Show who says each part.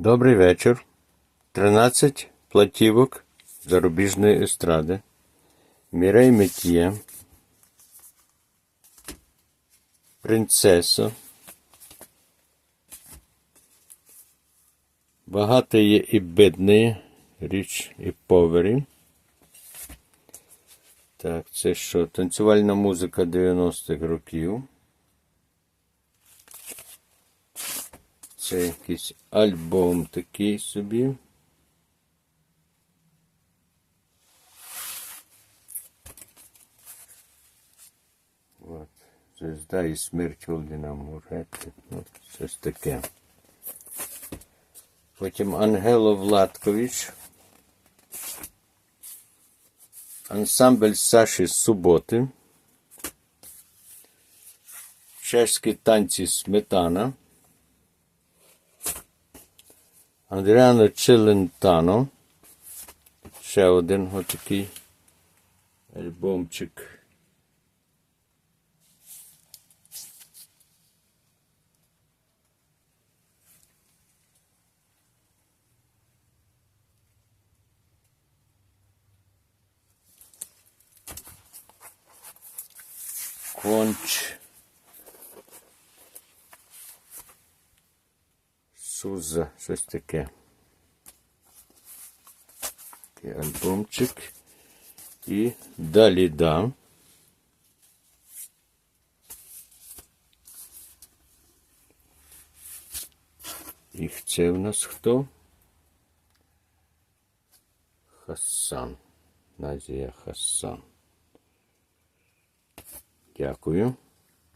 Speaker 1: Добрий вечір. 13 платівок зарубіжної естради. Мірей Метьє. Принцеса. Багато є і бідної, річ і повері. Так, це що? Танцювальна музика 90-х років. Це якийсь альбом такий собі. От. Звезда і смерть Володина Мурети. Ну, щось таке. Потім Ангело Владкович. Ансамбль Саші Суботи. Чеські танці Сметана. Андріано Челентано. Ще один отакий альбомчик. Конч. Суза, щось таке. Такий альбомчик. І далі да. І це в нас хто? Хасан. Назія Хасан. Дякую.